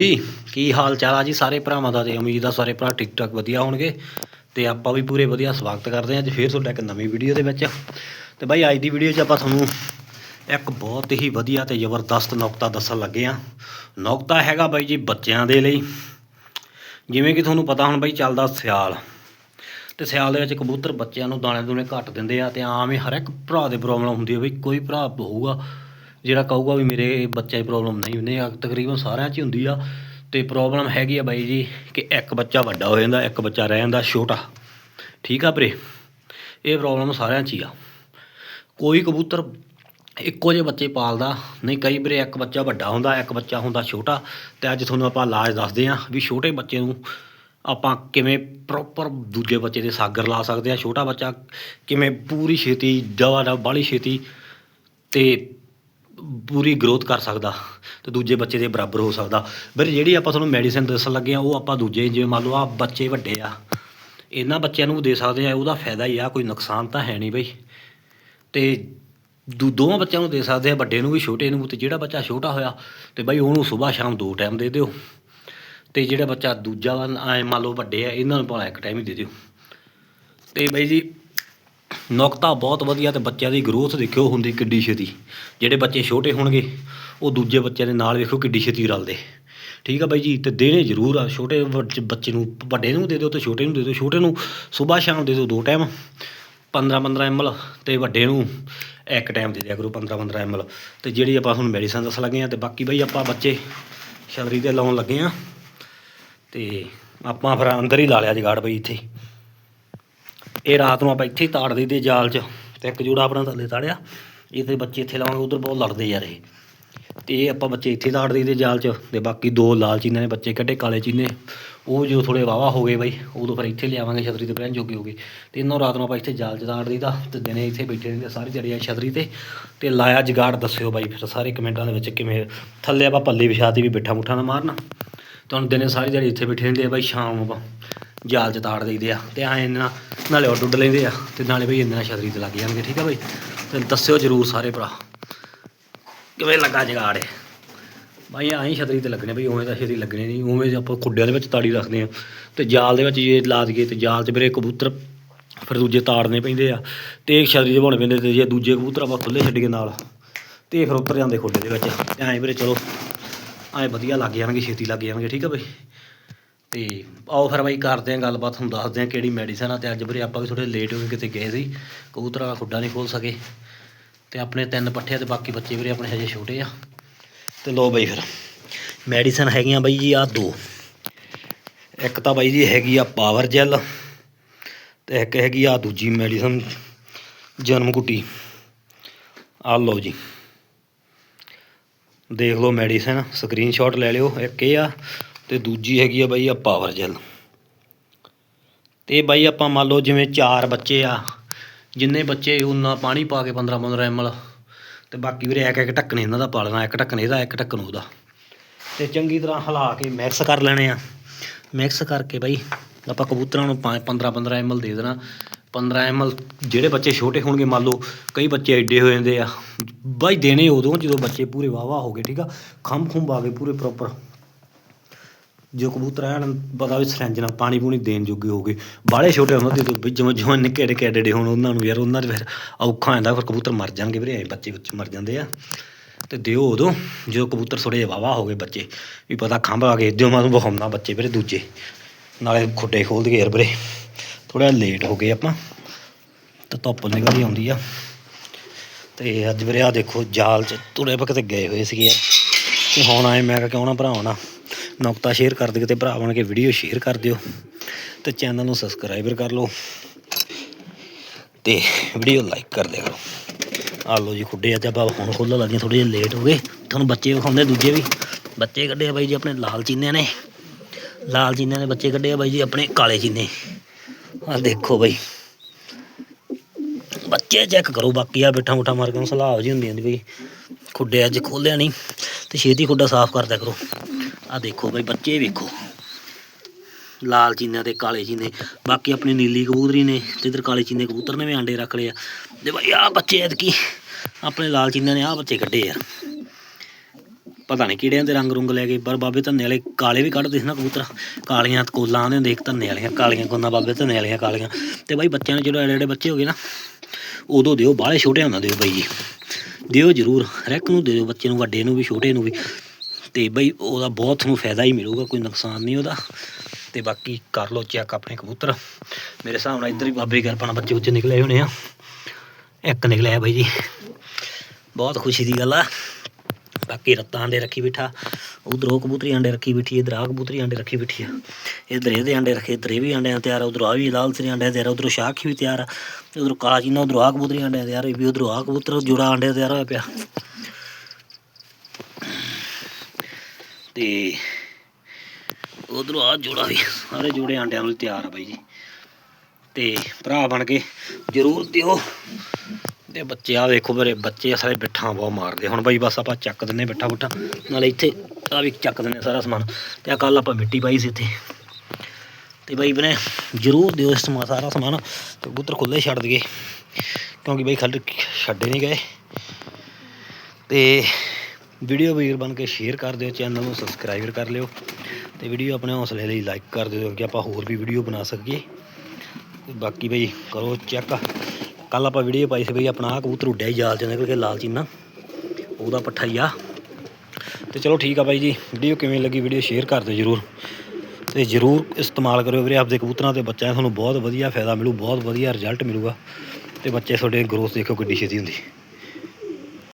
ਜੀ ਕੀ ਹਾਲ ਚਾਲ ਆ ਜੀ ਸਾਰੇ ਭਰਾਵਾਂ ਦਾ ਤੇ ਉਮੀਦ ਆ ਸਾਰੇ ਭਰਾ ਠੀਕ ਠਾਕ ਵਧੀਆ ਹੋਣਗੇ ਤੇ ਆਪਾਂ ਵੀ ਪੂਰੇ ਵਧੀਆ ਸਵਾਗਤ ਕਰਦੇ ਹਾਂ ਅੱਜ ਫੇਰ ਤੁਹਾਡਾ ਇੱਕ ਨਵੀਂ ਵੀਡੀਓ ਦੇ ਵਿੱਚ। ਤੇ ਬਾਈ ਅੱਜ ਦੀ ਵੀਡੀਓ 'ਚ ਆਪਾਂ ਤੁਹਾਨੂੰ ਇੱਕ ਬਹੁਤ ਹੀ ਵਧੀਆ ਤੇ ਜ਼ਬਰਦਸਤ ਨੁਕਤਾ ਦੱਸਣ ਲੱਗੇ ਆ ਨੁਕਤਾ ਹੈਗਾ ਬਾਈ ਜੀ ਬੱਚਿਆਂ ਦੇ ਲਈ। ਜਿਵੇਂ ਕਿ ਤੁਹਾਨੂੰ ਪਤਾ ਹੁਣ ਬਾਈ ਚੱਲਦਾ ਸਿਆਲ। ਤੇ ਸਿਆਲ ਦੇ ਵਿੱਚ ਕਬੂਤਰ ਬੱਚਿਆਂ ਨੂੰ ਦਾਣੇ ਦੂਣੇ ਘੱਟ ਦਿੰਦੇ ਆ ਤੇ ਆਮ ਹੀ ਹਰ ਇੱਕ ਭਰਾ ਦੇ ਪ੍ਰੋਬਲਮ ਹੁੰਦੀ ਹੈ ਬਈ ਕੋਈ ਭਰਾ ਹੋਊਗਾ ਜਿਹੜਾ ਕਹੂਗਾ ਵੀ ਮੇਰੇ ਬੱਚੇ ਦੀ ਪ੍ਰੋਬਲਮ ਨਹੀਂ ਹੁੰਦੀ ਆ ਤਕਰੀਬਨ ਸਾਰਿਆਂ 'ਚ ਹੀ ਹੁੰਦੀ ਆ। ਤੇ ਪ੍ਰੋਬਲਮ ਹੈਗੀ ਆ ਬਾਈ ਜੀ ਕਿ ਇੱਕ ਬੱਚਾ ਵੱਡਾ ਹੋ ਜਾਂਦਾ, ਇੱਕ ਬੱਚਾ ਰਹਿ ਜਾਂਦਾ ਛੋਟਾ। ਠੀਕ ਆ ਵੀਰੇ? ਇਹ ਪ੍ਰੋਬਲਮ ਸਾਰਿਆਂ 'ਚ ਹੀ ਆ। ਕੋਈ ਕਬੂਤਰ ਇੱਕੋ ਜਿਹੇ ਬੱਚੇ ਪਾਲਦਾ, ਨਹੀਂ ਕਈ ਵੀਰੇ ਇੱਕ ਬੱਚਾ ਵੱਡਾ ਹੁੰਦਾ, ਇੱਕ ਬੱਚਾ ਹੁੰਦਾ ਛੋਟਾ। ਤੇ ਅੱਜ ਤੁਹਾਨੂੰ ਆਪਾਂ ਇਲਾਜ ਦੱਸਦੇ ਹਾਂ ਵੀ ਛੋਟੇ ਬੱਚੇ ਨੂੰ ਆਪਾਂ ਕਿਵੇਂ ਪ੍ਰੋਪਰ ਦੂਜੇ ਬੱਚੇ ਦੇ ਸਾਗਰ ਲਾ ਸਕਦੇ ਆ। ਛੋਟਾ ਬੱਚਾ ਕਿਵੇਂ ਪੂਰੀ ਛੇਤੀ ਦਵਾ ਦਾ ਬਾਲੀ ਛੇਤੀ ਤੇ ਪੂਰੀ ਗਰੋਥ ਕਰ ਸਕਦਾ ਤੇ ਦੂਜੇ ਬੱਚੇ ਦੇ ਬਰਾਬਰ ਹੋ ਸਕਦਾ। ਵੀਰੇ, ਜਿਹੜੀ ਆਪਾਂ ਤੁਹਾਨੂੰ ਮੈਡੀਸਿਨ ਦੱਸਣ ਲੱਗੇ ਆ, ਉਹ ਆਪਾਂ ਦੂਜੇ ਜਿਵੇਂ ਮੰਨ ਲਓ ਆ ਬੱਚੇ ਵੱਡੇ ਆ, ਇਹਨਾਂ ਬੱਚਿਆਂ ਨੂੰ ਦੇ ਸਕਦੇ ਆ, ਉਹਦਾ ਫਾਇਦਾ ਹੀ ਆ, ਕੋਈ ਨੁਕਸਾਨ ਤਾਂ ਹੈ ਨਹੀਂ ਬਈ। ਤੇ ਦੂ, ਦੋਵਾਂ ਬੱਚਿਆਂ ਨੂੰ ਦੇ ਸਕਦੇ ਆ, ਵੱਡੇ ਨੂੰ ਵੀ, ਛੋਟੇ ਨੂੰ ਵੀ, ਤੇ ਜਿਹੜਾ ਬੱਚਾ ਛੋਟਾ ਹੋਇਆ, ਤੇ ਬਈ ਉਹਨੂੰ ਸਵੇਰ ਸ਼ਾਮ ਦੋ ਟਾਈਮ ਦੇ ਦਿਓ। ਤੇ ਜਿਹੜਾ ਬੱਚਾ ਦੂਜਾ, ਐ ਮੰਨ ਲਓ ਵੱਡੇ ਆ, ਇਹਨਾਂ ਨੂੰ ਭਲਾ ਇੱਕ ਟਾਈਮ ਹੀ ਦੇ ਦਿਓ। ਤੇ ਬਾਈ ਜੀ ਨੁਕਤਾ ਬਹੁਤ ਵਧੀਆ ਤੇ ਬੱਚਿਆਂ ਦੀ ਗਰੋਥ ਦੇਖਿਓ ਹੁੰਦੀ ਕਿੱਡੀ ਛੇਤੀ। ਜਿਹੜੇ ਬੱਚੇ ਛੋਟੇ ਹੋਣਗੇ, ਉਹ ਦੂਜੇ ਬੱਚਿਆਂ ਦੇ ਨਾਲ ਵੇਖੋ ਕਿੱਡੀ ਛੇਤੀ ਰਲਦੇ। ਠੀਕ ਆ ਬਾਈ ਜੀ, ਤੇ ਦੇਣੇ ਜ਼ਰੂਰ ਆ। ਛੋਟੇ ਬੱਚ- ਬੱਚੇ ਨੂੰ, ਵੱਡੇ ਨੂੰ ਦੇ ਦਿਓ ਤੇ ਛੋਟੇ ਨੂੰ ਦੇ ਦਿਓ। ਛੋਟੇ ਨੂੰ ਸਵੇਰ ਸ਼ਾਮ ਦੇ ਦਿਓ ਦੋ ਟਾਈਮ 15 15 ml ਤੇ ਵੱਡੇ ਨੂੰ ਇੱਕ ਟਾਈਮ ਦੇ ਦਿਆ ਕਰੋ 15 15 ml ਤੇ ਜਿਹੜੀ ਆਪਾਂ ਹੁਣ ਮੈਡੀਸਨ ਦੱਸ ਲੱਗੇ ਆ ਤੇ ਬਾਕੀ ਬਾਈ ਆਪਾਂ ਬੱਚੇ ਸ਼ਬਰੀ ਤੇ ਲਾਉਣ ਲੱਗੇ ਆ। ਤੇ ਆਪਾਂ ਫਿਰ ਅੰਦਰ ਹੀ ਲਾ ਲਿਆ ਜਗਾੜ ਬਈ ਇੱਥੇ। ਇਹ ਰਾਤ ਨੂੰ ਆਪਾਂ ਇੱਥੇ ਹੀ ਤਾੜ ਦਈਦੇ ਜਾਲ 'ਚ ਤੇ ਇੱਕ ਜੋੜਾ ਆਪਣਾ ਥੱਲੇ ਤਾੜਿਆ। ਇਹਦੇ ਬੱਚੇ ਇੱਥੇ ਲਾਵਾਂਗੇ ਉਧਰ ਬਹੁਤ ਲੜਦੇ ਯਾਰ ਇਹ। ਤੇ ਇਹ ਆਪਾਂ ਬੱਚੇ ਇੱਥੇ ਤਾੜ ਦਈਦੇ ਜਾਲ 'ਚ ਤੇ ਬਾਕੀ ਦੋ ਲਾਲ ਚੀਨੇ ਨੇ ਬੱਚੇ ਕੱਢੇ, ਕਾਲੇ ਚੀਨੇ। ਉਹ ਜੋ ਥੋੜੇ ਵਾਵਾ ਹੋ ਗਏ ਬਾਈ, ਉਦੋਂ ਫਿਰ ਇੱਥੇ ਲਿਆਵਾਂਗੇ ਛਤਰੀ ਤੇ ਬਹਿਣ ਜੋਗੇ ਹੋ ਗਏ। ਤੇ ਇਹਨਾਂ ਰਾਤ ਨੂੰ ਆਪਾਂ ਇੱਥੇ ਜਾਲ 'ਚ ਤਾੜ ਦਈਦਾ ਤੇ ਦਿਨੇ ਇੱਥੇ ਬੈਠੇ ਰਹਿੰਦੇ ਸਾਰੀ ਦਿਹਾੜੀ ਆ ਛਤਰੀ ਤੇ। ਤੇ ਲਾਇਆ ਜਗਾੜ ਦੱਸਿਓ ਬਾਈ ਫਿਰ ਸਾਰੇ ਕਮੈਂਟਾਂ ਦੇ ਵਿੱਚ ਕਿਵੇਂ ਥੱਲੇ ਆਪਾਂ ਪੱਲੇ ਵਿਛਾਤੀ ਵੀ ਬਿੱਠਾ ਮੁੱਠਾ ਨਾ ਮਾਰਨਾ। ਤੁਹਾਨੂੰ ਹੁਣ ਦਿਨੇ ਸਾਰੀ ਦਿਹਾੜੀ ਇੱਥੇ ਬੈਠੇ ਰਹਿੰਦੇ ਆ ਬਾਈ ਸ਼ਾਮ ਨੂੰ ਆਪਾਂ। ਜਾਲ 'ਚ ਤਾੜ ਦਈਦੇ ਆ ਤੇ ਐਂ ਨਾਲ ਨਾਲੇ ਉਹ ਡੁੱਡ ਲੈਂਦੇ ਆ ਤੇ ਨਾਲੇ ਬਈ ਇਹਨਾਂ ਛਤਰੀ ਤੇ ਲੱਗ ਜਾਣਗੇ, ਠੀਕ ਆ ਬਾਈ? ਤੇ ਦੱਸਿਓ ਜਰੂਰ ਸਾਰੇ ਭਰਾ ਕਿਵੇਂ ਲੱਗਾ ਜਗਾੜੇ ਇਹ? ਬਾਈ ਐਂ ਛਤਰੀ ਤੇ ਲੱਗਣੇ, ਬਈ ਉਵੇਂ ਤਾਂ ਛਤਰੀ ਲੱਗਣੇ ਨਹੀਂ, ਉਵੇਂ ਆਪਾਂ ਖੁੱਡਿਆਂ ਦੇ ਵਿੱਚ ਤਾੜੀ ਰੱਖਦੇ ਆ ਤੇ ਜਾਲ ਦੇ ਵਿੱਚ ਜੇ ਲਾ ਦਈਏ ਤੇ ਜਾਲ 'ਚ ਵੀਰੇ ਕਬੂਤਰ ਫਿਰ ਦੂਜੇ ਤਾੜਨੇ ਪੈਂਦੇ ਆ ਤੇ ਇੱਕ ਛਤਰੀ ਦੇ ਬਣਾਉਣੇ ਪੈਂਦੇ ਤੇ ਜੇ ਦੂਜੇ ਕਬੂਤਰ ਆਪਾਂ ਖੁੱਲੇ ਛੱਡੀਏ ਨਾਲ ਤੇ ਫਿਰ ਉੱਤਰ ਜਾਂਦੇ ਖੁੱਡੇ ਦੇ ਵਿੱਚ। ਤੇ ਐਂ ਵੀਰੇ ਚਲੋ, ਐਂ ਵਧੀਆ ਲੱਗ ਜਾਣਗੇ, ਛੇਤੀ ਲੱਗ ਜਾਣਗੇ, ਠੀਕ ਆ ਬਈ? ਤੇ ਆਓ ਫਿਰ ਬਾਈ ਕਰਦੇ ਆਂ ਗੱਲਬਾਤ ਤੁਹਾਨੂੰ ਦੱਸਦੇ ਆਂ ਕਿਹੜੀ ਮੈਡੀਸਨ ਆ ਤੇ ਅੱਜ ਵੀਰੇ ਆਪਾਂ ਵੀ ਥੋੜੇ ਲੇਟ ਹੋ ਕੇ ਕਿਤੇ ਗਏ ਸੀ, ਕਬੂਤਰ ਵਾਲਾ ਖੁੱਡਾ ਨਹੀਂ ਖੋਲ ਸਕੇ ਤੇ ਆਪਣੇ ਤਿੰਨ ਪੱਠੇ ਆ ਤੇ ਬਾਕੀ ਬੱਚੇ ਵੀਰੇ ਆਪਣੇ ਹਜੇ ਛੋਟੇ ਆ। ਤੇ ਲੋ ਬਾਈ ਫਿਰ ਮੈਡੀਸਨ ਹੈਗੀਆਂ ਬਾਈ ਜੀ ਆ ਦੋ। ਇੱਕ ਤਾਂ ਬਾਈ ਜੀ ਹੈਗੀ ਆ ਪਾਵਰ ਜੈਲ ਤੇ ਇੱਕ ਹੈਗੀ ਆ ਦੂਜੀ ਮੈਡੀਸਨ ਜਨਮ ਗੁੱਟੀ ਆ ਲਓ ਜੀ। ਦੇਖ ਲਓ ਮੈਡੀਸਨ ਸਕਰੀਨਸ਼ਾਟ ਲੈ ਲਿਓ, ਇੱਕ ਇਹ ਆ ਤੇ ਦੂਜੀ ਹੈਗੀ ਆ ਬਾਈ ਆ ਪਾਵਰ ਜੈਲ ਤੇ ਬਾਈ ਆਪਾਂ ਮੰਨ ਲਓ ਜਿਵੇਂ ਚਾਰ ਬੱਚੇ ਆ, ਜਿੰਨੇ ਬੱਚੇ ਉਹਨਾਂ ਪਾਣੀ ਪਾ ਕੇ 15 15 ml, ਤੇ ਬਾਕੀ ਵੀਰੇ ਇੱਕ ਇੱਕ ਢੱਕਣ ਇਹਨਾਂ ਦਾ ਪਾ ਲੈਣਾ ਇੱਕ ਢੱਕਣ ਇਹਦਾ, ਇੱਕ ਢੱਕਣ ਉਹਦਾ। ਤੇ ਚੰਗੀ ਤਰ੍ਹਾਂ ਹਿਲਾ ਕੇ ਮਿਕਸ ਕਰ ਲੈਣੇ ਆ। ਮਿਕਸ ਕਰਕੇ ਬਾਈ ਆਪਾਂ ਕਬੂਤਰਾਂ ਨੂੰ 15 15 ml ਦੇ ਦੇਣਾ। 15 ml ਜਿਹੜੇ ਬੱਚੇ ਛੋਟੇ ਹੋਣਗੇ, ਮੰਨ ਲਓ ਕਈ ਬੱਚੇ ਐਡੇ ਹੋ ਜਾਂਦੇ ਆ। ਬਾਈ ਦੇਣੇ ਉਦੋਂ ਜਦੋਂ ਬੱਚੇ ਪੂਰੇ ਵਾਵਾ ਹੋ ਗਏ, ਠੀਕ ਆ? ਖੰਭ ਖੁੰਭ ਆ ਗਏ ਪੂਰੇ ਪ੍ਰੋਪਰ ਜੋ ਕਬੂਤਰ ਐਨ ਪਤਾ ਵੀ ਸਰੰਜ ਨਾਲ ਪਾਣੀ ਪੂਣੀ ਦੇਣ ਜੋਗੇ ਹੋ ਗਏ ਬਾਲੇ ਛੋਟੇ ਹੁੰਦੇ ਤੇ ਵੀ ਜਿਵੇਂ ਜਿਵੇਂ ਨਿੱਕੇ ਨਿੱਕੇ ਐਡੇ ਐਡੇ ਹੋਣ ਉਹਨਾਂ ਨੂੰ ਯਾਰ, ਉਹਨਾਂ ਦੇ ਫਿਰ ਔਖਾ ਹੋ ਜਾਂਦਾ, ਫਿਰ ਕਬੂਤਰ ਮਰ ਜਾਣਗੇ ਵੀਰੇ, ਐਂ ਬੱਚੇ ਵਿੱਚ ਮਰ ਜਾਂਦੇ ਆ। ਤੇ ਦਿਓ ਉਦੋਂ, ਜਦੋਂ ਕਬੂਤਰ ਥੋੜੇ ਜਿਹੇ ਵਾਵਾ ਹੋ ਗਏ ਬੱਚੇ, ਵੀ ਪਤਾ ਖੰਭ ਆ ਗਏ ਦਿਓ ਮੈਂ ਤੁਹਾਨੂੰ ਵਿਖਾਉਂਦਾ ਬੱਚੇ ਵੀਰੇ ਦੂਜੇ। ਨਾਲੇ ਖੁੱਡੇ ਖੋਲ ਗਏ ਯਾਰ ਵੀਰੇ ਥੋੜਾ ਲੇਟ ਹੋ ਗਏ ਆਪਾਂ, ਤਾਂ ਧੁੱਪ ਨਿਕਲ ਆਉਂਦੀ ਆ। ਤੇ ਅੱਜ ਵੀਰੇ ਆ ਦੇਖੋ, ਜਾਲ ਚ ਤੁਰੇ ਪਕ ਤੇ ਗਏ ਹੋਏ ਸੀਗੇ ਯਾਰ। ਤੇ ਹੁਣ ਆਏ ਮੈਂ ਕਿਹਾ ਕਿਉਂ ਨਾ ਭਰਾਵਾਂ ਨਾਲ ਨੁਕਤਾ ਸ਼ੇਅਰ ਕਰ ਦਿਓ ਤੇ ਭਰਾ ਬਣ ਕੇ ਵੀਡੀਓ ਸ਼ੇਅਰ ਕਰ ਦਿਓ ਤੇ ਚੈਨਲ ਨੂੰ ਸਬਸਕ੍ਰਾਈਬਰ ਕਰ ਲਓ ਤੇ ਵੀਡੀਓ ਲਾਈਕ ਕਰ ਦਿਆ ਕਰੋ। ਆ ਲਓ ਜੀ ਖੁੱਡੇ, ਅੱਜ ਆਪਾਂ ਹੁਣ ਖੋਲਣ ਲੱਗੀਆਂ ਥੋੜੇ ਜਿਹਾ ਲੇਟ ਹੋ ਗਏ। ਤੁਹਾਨੂੰ ਬੱਚੇ ਵਿਖਾਉਂਦੇ ਦੂਜੇ ਵੀ। ਬੱਚੇ ਕੱਢੇ ਆ ਬਾਈ ਜੀ ਆਪਣੇ ਲਾਲ ਚੀਨਿਆਂ ਨੇ। ਲਾਲ ਚੀਨਿਆਂ ਨੇ ਬੱਚੇ ਕੱਢੇ ਆ ਬਾਈ ਜੀ ਆਪਣੇ ਕਾਲੇ ਚੀਨੇ। ਆ ਦੇਖੋ ਬਾਈ। ਬੱਚੇ ਚੈੱਕ ਕਰੋ, ਬਾਕੀ ਆ ਬਿਠਾ ਮੁੱਠਾ ਮਾਰ ਕੇ ਸਲਾਹ ਜੀ ਹੁੰਦੀ ਹੁੰਦੀ ਬਈ ਖੁੱਡੇ ਅੱਜ ਖੋਲਿਆ ਨਹੀਂ ਤੇ ਛੇਤੀ ਖੁੱਡਾ ਸਾਫ਼ ਕਰਦਿਆ ਕਰੋ। ਆ ਦੇਖੋ ਬਈ, ਬੱਚੇ ਵੇਖੋ। ਲਾਲ ਚੀਨਿਆਂ ਤੇ ਕਾਲੇ ਚੀਨੇ। ਬਾਕੀ ਆਪਣੀ ਨੀਲੀ ਕਬੂਤਰੀ ਨੇ, ਤੇ ਇਧਰ ਕਾਲੇ ਚੀਨੇ ਕਬੂਤਰ ਨੇ ਵੀ ਆਂਡੇ ਰੱਖ ਲਏ ਆ। ਤੇ ਬਈ ਆ ਬੱਚੇ ਐਤਕੀ, ਆਪਣੇ ਲਾਲ ਚੀਨਿਆਂ ਨੇ ਆ ਬੱਚੇ ਕੱਢੇ ਆ। ਪਤਾ ਨਹੀਂ ਕਿਹੜਿਆਂ ਦੇ ਰੰਗ ਰੁੰਗ ਲੈ ਗਏ, ਪਰ ਬਾਬੇ ਧੰਨੇ ਵਾਲੇ ਕਾਲੇ ਵੀ ਕੱਢਦੇ ਸੀ ਨਾ ਕਬੂਤਰ। ਕਾਲੀਆਂ ਕੋਲਾਂ ਆਉਂਦੇ ਹੁੰਦੇ ਇੱਕ ਧੰਨੇ ਵਾਲੀਆਂ, ਕਾਲੀਆਂ ਕੋਲਾਂ, ਬਾਬੇ ਧੰਨੇ ਵਾਲੀਆਂ, ਕਾਲੀਆਂ। ਤੇ ਬਾਈ, ਬੱਚਿਆਂ ਨੂੰ ਜਦੋਂ ਐਡੇ ਐਡੇ ਬੱਚੇ ਹੋ ਗਏ ਨਾ, ਉਦੋਂ ਦਿਓ, ਬਾਹਲੇ ਛੋਟੇ ਹੁੰਦਾ ਦਿਓ ਬਾਈ ਜੀ। ਦਿਓ ਜ਼ਰੂਰ ਹਰ ਇੱਕ ਨੂੰ ਦਿਓ ਬੱਚੇ ਨੂੰ, ਵੱਡੇ ਨੂੰ ਵੀ, ਛੋਟੇ ਨੂੰ ਵੀ। ਤੇ ਬਈ ਉਹਦਾ ਬਹੁਤ ਤੁਹਾਨੂੰ ਫਾਇਦਾ ਹੀ ਮਿਲੂਗਾ, ਕੋਈ ਨੁਕਸਾਨ ਨਹੀਂ ਉਹਦਾ। ਤੇ ਬਾਕੀ ਕਰ ਲਓ ਚੈੱਕ ਆਪਣੇ ਕਬੂਤਰ। ਮੇਰੇ ਹਿਸਾਬ ਨਾਲ ਇੱਧਰ ਵੀ ਬਾਬੇ ਕਿਰਪਾ ਨਾਲ ਬੱਚੇ ਉੱਚੇ ਨਿਕਲੇ ਹੋਣੇ ਆ। ਇੱਕ ਨਿਕਲਿਆ ਬਾਈ ਜੀ। ਬਹੁਤ ਖੁਸ਼ੀ ਦੀ ਗੱਲ ਆ। ਬਾਕੀ ਰੱਤਾਂ ਆਂਡੇ ਰੱਖੀ ਬਿਠਾ। ਉਧਰ ਉਹ ਕਬੂਤਰੀ ਆਂਡੇ ਰੱਖੀ ਬਿਠੀ, ਇਧਰ ਆ ਕਬੂਤਰੀ ਆਂਡੇ ਰੱਖੀ ਬਿਠੀ ਆ। ਇਧਰ ਇਹਦੇ ਆਂਡੇ ਰੱਖੇ, ਇਧਰ ਇਹ ਵੀ ਆਂਡਿਆਂ ਤਿਆਰ ਆ, ਉਧਰ ਆ ਵੀ ਲਾਲ ਸਰੀ ਆਂਡੇ ਤਿਆਰ ਆ, ਉਧਰ ਸ਼ਾਖੀ ਵੀ ਤਿਆਰ ਆ। ਉਧਰ ਕਾਲਾ ਚੀਨਾ, ਉਧਰ ਆ ਕਬੂਤਰੀ ਆਂਡੇ ਤਿਆਰ ਇਹ ਵੀ ਉਧਰ ਆ ਕਬੂਤਰ ਜੁੜਾ ਆਂਡੇ ਤਿਆਰ ਹੋਇਆ ਪਿਆ। ਤੇ ਉਧਰ ਆ ਜੋੜਾ ਵੀ ਸਾਰੇ ਜੋੜੇ ਆਂਡਿਆਂ ਨੂੰ ਤਿਆਰ ਆ ਬਾਈ ਜੀ। ਤੇ ਭਰਾ ਬਣ ਕੇ ਜ਼ਰੂਰ ਦਿਓ। ਤੇ ਬੱਚੇ ਆ ਵੇਖੋ ਮੇਰੇ ਬੱਚੇ ਸਾਰੇ ਬਿੱਠਾਂ ਬਹੁਤ ਮਾਰਦੇ ਹੁਣ ਬਾਈ ਬਸ ਆਪਾਂ ਚੱਕ ਦਿੰਨੇ ਬਿੱਠਾ ਬੁੱਠਾ। ਨਾਲੇ ਇੱਥੇ ਆ ਵੀ ਚੱਕ ਦਿੰਨੇ ਸਾਰਾ ਸਮਾਨ। ਤੇ ਆ ਕੱਲ ਆਪਾਂ ਮਿੱਟੀ ਪਾਈ ਸੀ ਇੱਥੇ। ਤੇ ਬਾਈ ਬਨੇ ਜ਼ਰੂਰ ਦਿਓ ਇਸ ਸਮਾ ਸਾਰਾ ਸਮਾਨ। ਤੇ ਕਬੂਤਰ ਖੁੱਲੇ ਛੱਡ ਦਈਏ। ਕਿਉਂਕਿ ਬਾਈ ਖੱਡ ਛੱਡੇ ਨਹੀਂ ਗਏ। ਤੇ ਵੀਡੀਓ ਵੀਰ ਬਣ ਕੇ ਸ਼ੇਅਰ ਕਰ ਦਿਓ ਚੈਨਲ ਨੂੰ ਸਬਸਕ੍ਰਾਈਬ ਕਰ ਲਿਓ ਤੇ ਵੀਡੀਓ ਆਪਣੇ ਹੌਸਲੇ ਲਈ ਲਾਈਕ ਕਰ ਦਿਓ ਕਿ ਆਪਾਂ ਹੋਰ ਵੀ ਵੀਡੀਓ ਬਣਾ ਸਕੀਏ। ਬਾਕੀ ਬਈ ਕਰੋ ਚੈੱਕ ਕੱਲ ਆਪਾਂ ਵੀਡੀਓ ਪਾਈ ਸੀ ਬਈ ਆਪਣਾ ਆਹ ਕਬੂਤਰ ਉੱਡਿਆ ਹੀ ਜਾਲ ਚ, ਨਿਕਲ ਕੇ ਲਾਲ ਚੀਨਾ। ਉਹਦਾ ਪੱਠਾ ਹੀ ਆ। ਤੇ ਚਲੋ ਠੀਕ ਆ ਬਾਈ ਜੀ ਵੀਡੀਓ ਕਿਵੇਂ ਲੱਗੀ ਵੀਡੀਓ ਸ਼ੇਅਰ ਕਰ ਦਿਓ ਜਰੂਰ। ਤੇ ਜਰੂਰ ਇਸਤੇਮਾਲ ਕਰਿਓ ਵੀਰੇ, ਆਪਦੇ ਕਬੂਤਰਾਂ ਤੇ ਬੱਚਿਆਂ ਤੁਹਾਨੂੰ ਬਹੁਤ ਵਧੀਆ ਫਾਇਦਾ ਮਿਲੂ, ਬਹੁਤ ਵਧੀਆ ਰਿਜ਼ਲਟ ਮਿਲੂਗਾ। ਤੇ ਬੱਚੇ ਤੁਹਾਡੇ ਗਰੋਥ ਦੇਖੋ ਕਿੱਡੀ ਛੇਤੀ ਹੁੰਦੀ।